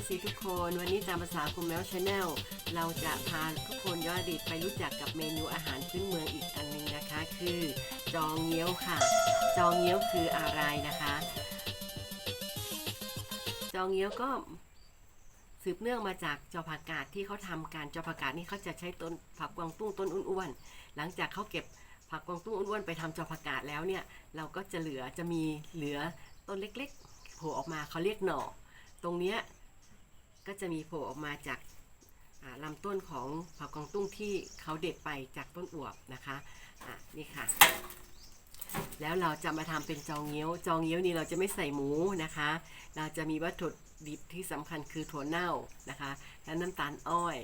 FC ทุกคนวันนี้ตามภาษาคุณแมวชาแนลเราจะพาทุกคนย้อนอดีตไปรู้จักกับเมนูอาหารพื้นเมืองอีกอันหนึงนะคะ คือ จองเงี้ยวค่ะ จองเงี้ยวคืออะไรนะคะ จองเงี้ยวก็สืบเนื่องมาจากจอผักกาดที่เขาทำการจอผักกาดนี่เขาจะใช้ต้นผักกวางตุ้งต้นอ้วนๆหลังจากเขาเก็บผักกวางตุ้งอ้วนๆไปทำจอผักกาดแล้วเนี่ยเราก็จะเหลือจะมีเหลือต้นเล็กๆโผล่ออกมาเขาเรียกหน่อ ตรงเนี้ย ก็จะมีโผล่ออกมาจากลำต้นของผักกวางตุ้งที่เขาเด็ดไปจากต้นอวบนะคะะนี่ค่ะ แล้วเราจะมาทำเป็นจองเงี้ยว จองเงี้ยวนี่เราจะไม่ใส่หมูนะคะ เราจะมีวัตถุดิบที่สำคัญคือถั่วเน่านะคะ และน้ำตาลอ้อย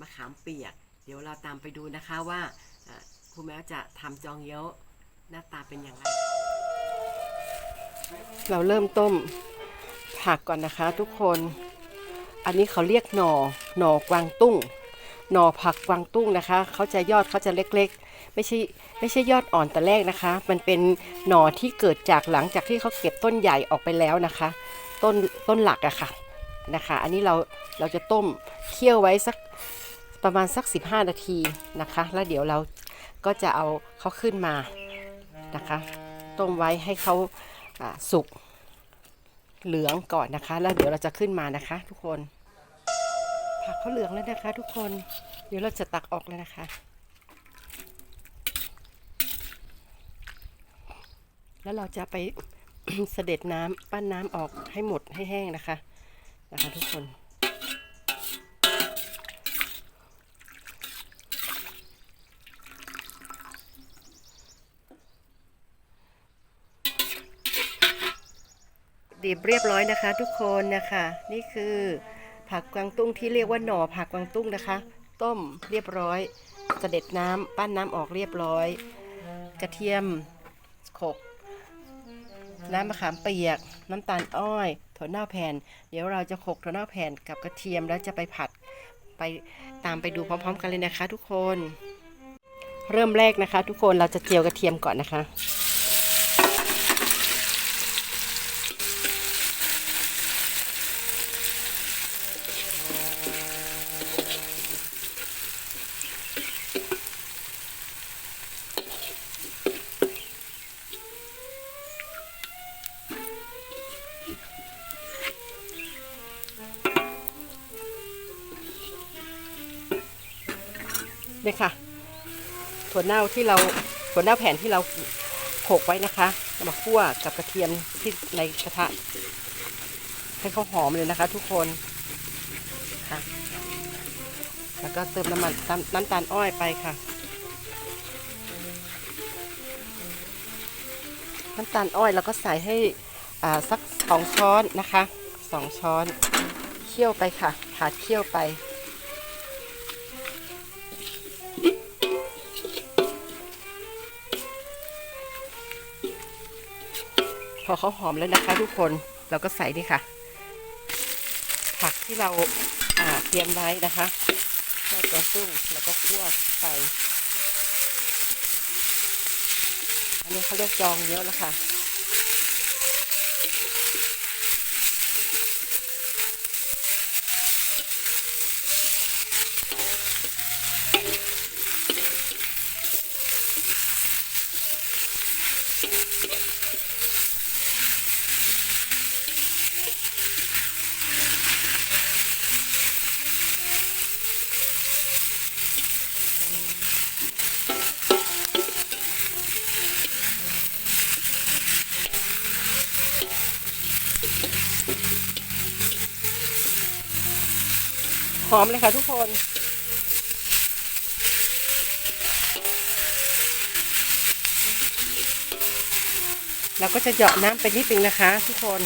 มะขามเปียก เดี๋ยวเราตามไปดูนะคะว่าครูแมวจะทำจองเงี้ยวหน้าตาเป็นอย่างไร เราเริ่มต้มผักก่อนนะคะทุกคน อันนี้เขาเรียกหน่อหน่อกวางตุ้ง หน่อผักกวางตุ้งนะคะ เขาจะยอดเขาจะเล็กๆ ไม่ใช่ไม่ใช่ยอดอ่อนแต่แรกนะคะ มันเป็นหน่อที่เกิดจากหลังจากที่เขาเก็บต้นใหญ่ออกไปแล้วนะคะ ต้นต้นหลักอะค่ะนะคะ อันนี้เราเราจะต้มเคี่ยวไว้สักประมาณสัก 15 นาทีนะคะ แล้วเดี๋ยวเราก็จะเอาเขาขึ้นมานะคะ ต้มไว้ให้เขาสุก เหลืองก่อนนะคะ แล้วเดี๋ยวเราจะขึ้นมานะคะ ทุกคน ผักเขาเหลืองแล้วนะคะ ทุกคน เดี๋ยวเราจะตักออกแล้วนะคะ แล้วเราจะไปเสด็จน้ำปั้นน้ำออกให้หมดให้แห้งนะคะ นะคะ ทุกคน ดิบเรียบร้อยนะคะ ทุกคนนะคะ นี่คือผักกวางตุ้งที่เรียกว่าหน่อผักกวางตุ้งนะคะ ต้มเรียบร้อยเสด็จน้ำปั้นน้ำออกเรียบร้อย กระเทียมขกน้ำมะขามเปียก น้ำตาลอ้อยถั่วเน่าแผ่น เดี๋ยวเราจะขกถั่วเน่าแผ่นกับกระเทียมแล้วจะไปผัดไปตามไปดูพร้อม ๆ กันเลยนะคะ ทุกคน เริ่มแรกนะคะ ทุกคนเราจะเจียวกระเทียมก่อนนะคะ เลยค่ะ ถั่วเน่าที่เราถั่วเน่าแผ่นที่เราโขลกไว้นะคะมาคั่วกับกระเทียมที่ในกระทะ ให้เขาหอมเลยนะคะ ทุกคนค่ะแล้วก็เติมน้ำมันน้ำตาลอ้อยไปค่ะ น้ำตาลอ้อยแล้วก็ใส่ให้อ่าสักสองช้อนนะคะสองช้อนเคี่ยวไปค่ะผัดเคี่ยวไป พอเขาหอมแล้วนะคะ ทุกคนเราก็ใส่นี่ค่ะ ผักที่เราเตรียมไว้นะคะแค่ตัวตุ้งแล้วก็คั่วใส่อันนี้เขาเรียกจองเยอะแล้วค่ะ หอมเลยค่ะทุกคนเราก็จะเหยาะน้ำไปนิดนึงนะคะ ทุกคน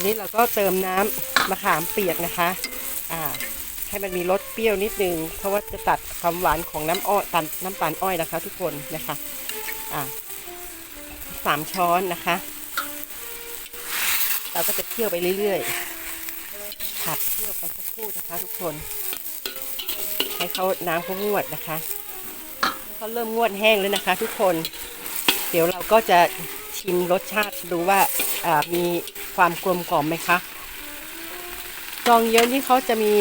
ตอนนี้เราก็เติมน้ำมะขามเปียกนะคะอ่าให้มันมีรสเปรี้ยวนิดนึง เพราะว่าจะตัดความหวานของน้ำอ้อยตันน้ำตาลอ้อยนะคะ ทุกคนนะคะอ่าสามช้อนนะคะ เราก็จะเคี่ยวไปเรื่อยๆผัดเคี่ยวไปสักครู่นะคะ ทุกคน ให้เขาน้ำเขางวดนะคะเขาเริ่มงวดแห้งแล้วนะคะ ทุกคน เดี๋ยวเราก็จะชิมรสชาติดูว่าอ่ามี ความกลมกล่อมไหมคะจองเยิ้มนี่เขาจะมี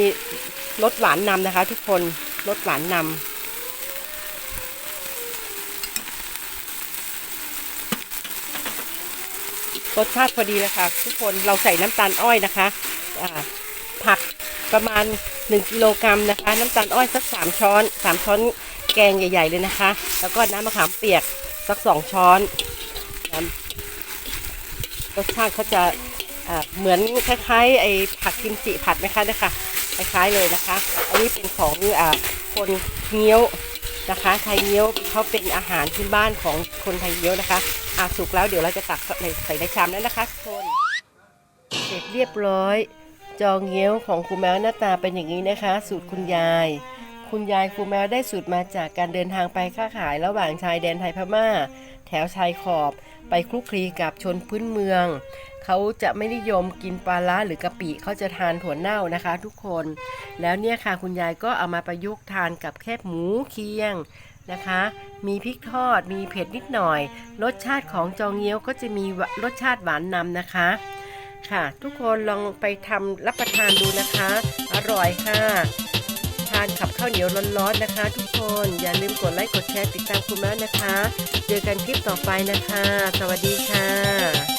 รสหวานนำนะคะ ทุกคนรสหวานนำรสชาติพอดีเลยค่ะ ทุกคนเราใส่น้ำตาลอ้อยนะคะผักประมาณ 1กิโลกรัมนะคะ น้ำตาลอ้อยสัก 3 ช้อน 3 ช้อนแกงใหญ่ ๆ เลยนะคะ แล้วก็น้ำมะขามเปียกสัก 2 ช้อน รสชาติเขาจะเหมือนคล้ายๆไอ้ผักกิมจิผัดไหมคะเนี่ยค่ะคล้ายๆเลยนะคะ อันนี้เป็นของอคนเงี้ยวนะคะไทยเงี้ยวเขาเป็นอาหารพื้นบ้านของคนไทยเงี้ยวนะคะอาสุกแล้วเดี๋ยวเราจะตักใส่ในชามแล้วนะคะทุกคนเสร็จเรียบร้อย จองเงี้ยวของครูแมวหน้าตาเป็นอย่างนี้นะคะ สูตรคุณยาย คุณยายครูแมวได้สูตรมาจากการเดินทางไปค้าขายระหว่างชายแดนไทยพม่า แถวชายขอบ ไปคลุกคลีกับชนพื้นเมือง เขาจะไม่นิยมกินปลาล้าหรือกะปิเขาจะทานถั่วเน่านะคะ ทุกคน แล้วเนี่ยค่ะคุณยายก็เอามาประยุกต์ทานกับแคบหมูเคียงนะคะ มีพริกทอด มีเผ็ดนิดหน่อย รสชาติของจองเงี้ยวก็จะมีรสชาติหวานนำนะคะ ค่ะ ทุกคนลองไปทำรับประทานดูนะคะ อร่อยค่ะ การขับข้าวเหนียวร้อนๆนะคะ ทุกคน อย่าลืมกดไลค์กดแชร์ติดตามคุณแม่นะคะ เจอกันคลิปต่อไปนะคะ สวัสดีค่ะ